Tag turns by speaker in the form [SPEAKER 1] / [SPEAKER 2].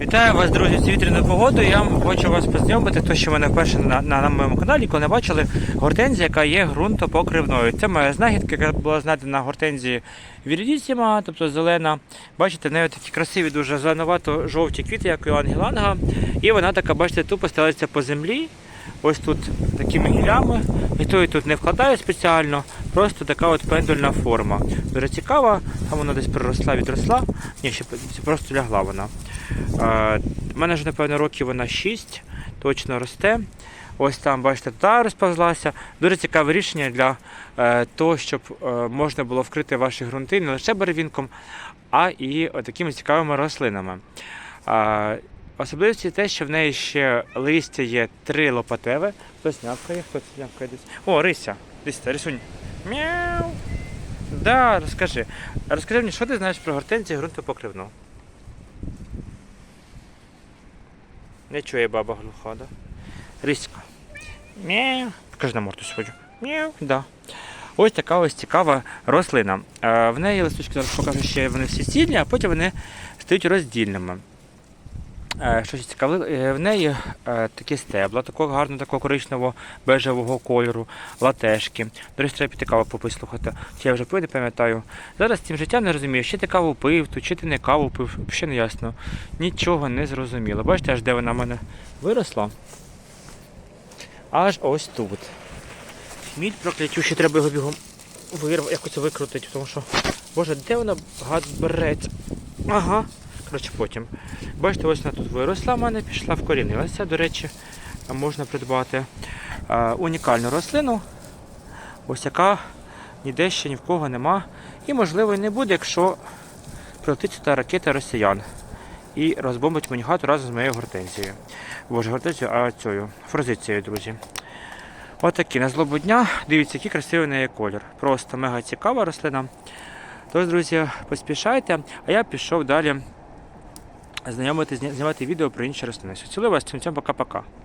[SPEAKER 1] Вітаю вас, друзі, з вітряну погоду. Я хочу вас познайомити, хто ще мене вперше на, на, на моєму каналі, коли не бачили гортензія, яка є ґрунтопокривною. Це моя знахідка, яка була знайдена на гортензії вірідісіма, тобто зелена. Бачите, в неї такі красиві, дуже зеленувато-жовті квіти, як у ангеланга. І вона така, бачите, тупо стелиться по землі. Ось тут такими гілями. Ніхто її тут не вкладає спеціально, просто така от пендульна форма. Дуже цікава, там вона десь приросла, відросла. Ні, ще просто лягла вона. У мене ж, напевно, років вона 6, точно росте. Ось там, бачите, та розповзлася. Дуже цікаве рішення для е, того, щоб е, можна було вкрити ваші ґрунти не лише барвінком, а і такими цікавими рослинами. Особливості те, що в неї ще листя є три лопатеве. Хтось нявкає, хтось нявкає десь. О, Рися. Десь, рисунь. Мяу. Да, розкажи. Розкажи мені, що ти знаєш про гортензію ґрунтопокривну? Не чує баба глуха, да? Риська. Мяу. Покажи на морду сьогодні. Мяу. Да. Ось така ось цікава рослина. Е, В неї листочки зараз покажу що вони всі цільні, а потім вони стають роздільними. Е, Що ще цікаве, е, в неї е, такі стебла, такого гарного, такого коричневого бежевого кольору, латешки. До речі, треба піти каву попити, слухати. Чи я вже пив, не пам'ятаю. Зараз цим життям не розумію, чи ти каву пив, то чи ти не каву пив, ще не ясно. Нічого не зрозуміло. Бачите, аж де вона в мене виросла? Аж ось тут. Хміль проклятющий, треба його бігом вирв, якось викрутити, тому що. Боже, де вона гад береться? Ага. Коротше, потім. Бачите, ось вона тут виросла в мене, пішла вкорінилася. До речі, можна придбати е, унікальну рослину, ось яка ніде ще ні в кого нема. І, можливо, і не буде, якщо прилетить сюди ракета росіян і розбомбить мені хату разом з моєю гортензією. Боже, гортензією, а цією форзицією, друзі. Отакі на злобу дня. Дивіться, який красивий неї колір. Просто мега цікава рослина. Тож, друзі, поспішайте, а я пішов далі знайомити, знімати відео про інші рослини. Цілую вас, цим пока-пока.